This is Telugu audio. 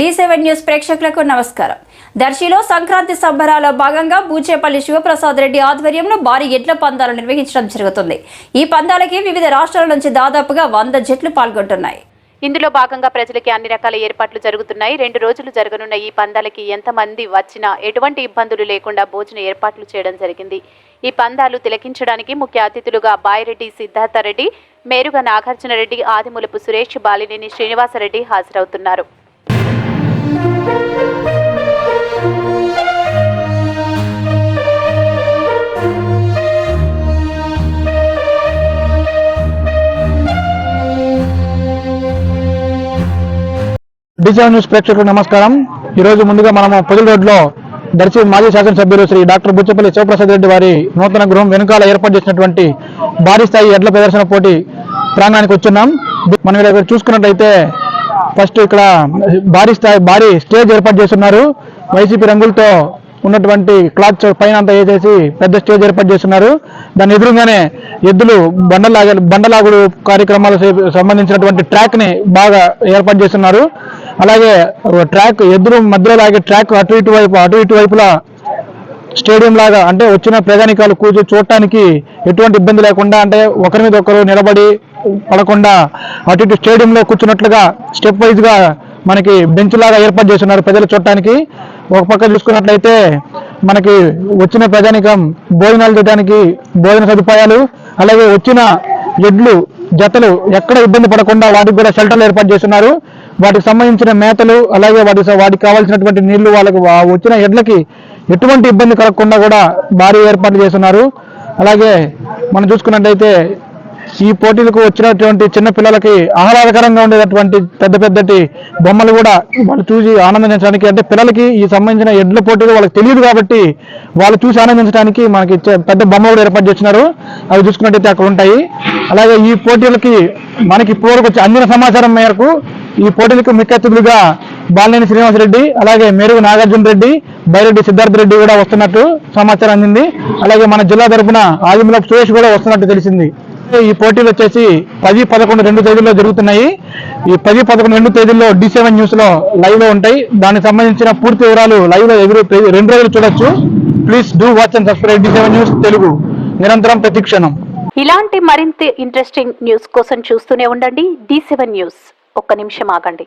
డి సెవెన్ న్యూస్ ప్రేక్షకులకు నమస్కారం. దర్శిలో సంక్రాంతి సంబరాల్లో భాగంగా బూచేపల్లి శివప్రసాద్ రెడ్డి ఆధ్వర్యంలో భారీ ఎడ్ల పందాలు నిర్వహించడం జరుగుతుంది. ఈ పందాలకి వివిధ రాష్ట్రాల నుంచి దాదాపుగా వంద జట్లు పాల్గొంటున్నాయి. ఇందులో భాగంగా ప్రజలకి అన్ని రకాల ఏర్పాట్లు జరుగుతున్నాయి. రెండు రోజులు జరగనున్న ఈ పందాలకి ఎంతమంది వచ్చినా ఎటువంటి ఇబ్బందులు లేకుండా భోజన ఏర్పాట్లు చేయడం జరిగింది. ఈ పందాలు తిలకించడానికి ముఖ్య అతిథులుగా బాయిరెడ్డి సిద్ధార్థరెడ్డి మేరుగా నాగార్జున రెడ్డి ఆదిమూలపు సురేష్ బాలినేని శ్రీనివాసరెడ్డి హాజరవుతున్నారు. డిజిటల్ న్యూస్ ప్రేక్షకులకు నమస్కారం. ఈ రోజు ముందుగా మనము పొదిలి రోడ్లో దర్శి మాజీ శాసనసభ్యులు శ్రీ డాక్టర్ బుచ్చపల్లి శివప్రసాద్ రెడ్డి వారి నూతన గృహం వెనుకాల ఏర్పాటు చేసినటువంటి భారీ స్థాయి ఎడ్ల ప్రదర్శన పోటీ ప్రాంగణానికి వచ్చున్నాం. మనం ఇక్కడ చూసుకున్నట్లయితే ఫస్ట్ ఇక్కడ భారీ స్థాయి భారీ స్టేజ్ ఏర్పాటు చేస్తున్నారు. వైసీపీ రంగులతో ఉన్నటువంటి క్లాత్ పైన అంతా వేసేసి పెద్ద స్టేజ్ ఏర్పాటు చేస్తున్నారు. దాని ఎదురుగానే ఎద్దులు బండలాగ బండలాగుడు కార్యక్రమాలకు సంబంధించినటువంటి ట్రాక్ని బాగా ఏర్పాటు చేస్తున్నారు. అలాగే ట్రాక్ ఎద్దులు మధ్యలో లాగే ట్రాక్ అటు ఇటు వైపు అటు ఇటు వైపులా స్టేడియం లాగా అంటే వచ్చిన ప్రయాణికాలు కూర్చు చూడటానికి ఎటువంటి ఇబ్బంది లేకుండా అంటే ఒకరి మీద ఒకరు నిలబడి పడకుండా అటు ఇటు స్టేడియంలో కూర్చున్నట్లుగా స్టెప్ వైజ్గా మనకి బెంచ్ లాగా ఏర్పాటు చేస్తున్నారు ప్రజలు చూడటానికి. ఒక పక్క చూసుకున్నట్లయితే మనకి వచ్చిన ప్రజానికం భోజనాలు చేయడానికి భోజన సదుపాయాలు అలాగే వచ్చిన ఎడ్లు జతలు ఎక్కడ ఇబ్బంది పడకుండా వాటికి కూడా షెల్టర్లు ఏర్పాటు చేస్తున్నారు. వాటికి సంబంధించిన మేతలు అలాగే వాటి వాటికి కావాల్సినటువంటి నీళ్ళు వాళ్ళకు వచ్చిన ఎడ్లకి ఎటువంటి ఇబ్బంది కలగకుండా కూడా భారీ ఏర్పాట్లు చేస్తున్నారు. అలాగే మనం చూసుకున్నట్టయితే ఈ పోటీలకు వచ్చినటువంటి చిన్న పిల్లలకి ఆహ్లాదకరంగా ఉండేటటువంటి పెద్ద పెద్దటి బొమ్మలు కూడా వాళ్ళు చూసి ఆనందించడానికి అంటే పిల్లలకి ఈ సంబంధించిన ఎడ్ల పోటీలు వాళ్ళకి తెలియదు కాబట్టి వాళ్ళు చూసి ఆనందించడానికి మనకి పెద్ద బొమ్మ కూడా ఏర్పాటు చేస్తున్నారు. అవి చూసుకున్నట్టయితే అక్కడ ఉంటాయి. అలాగే ఈ పోటీలకి మనకి ఇప్పటివరకు వచ్చి అందిన సమాచారం మేరకు ఈ పోటీలకు ముఖ్య అతిథులుగా బాలినేని శ్రీనివాసరెడ్డి అలాగే మెరుగు నాగార్జున రెడ్డి బైరెడ్డి సిద్ధార్థ రెడ్డి కూడా వస్తున్నట్టు సమాచారం అందింది. అలాగే మన జిల్లా తరపున ఆదిమూలపు సురేష్ కూడా వస్తున్నట్టు తెలిసింది. ఈ పోటీలు వచ్చేసి పది పదకొండు రెండు తేదీల్లో జరుగుతున్నాయి. ఈ పది పదకొండు రెండు తేదీల్లో డి సెవెన్ న్యూస్లో లైవ్లో ఉంటాయి. దానికి సంబంధించిన పూర్తి వివరాలు లైవ్లో ఎదురు రెండు రోజులు చూడొచ్చు. Please do watch and subscribe D seven news Telugu. నిరంతరం ప్రతిక్షణం ఇలాంటి మరింత ఇంట్రెస్టింగ్ న్యూస్ కోసం చూస్తూనే ఉండండి డి సెవెన్ న్యూస్. ఒక్క నిమిషం ఆగండి.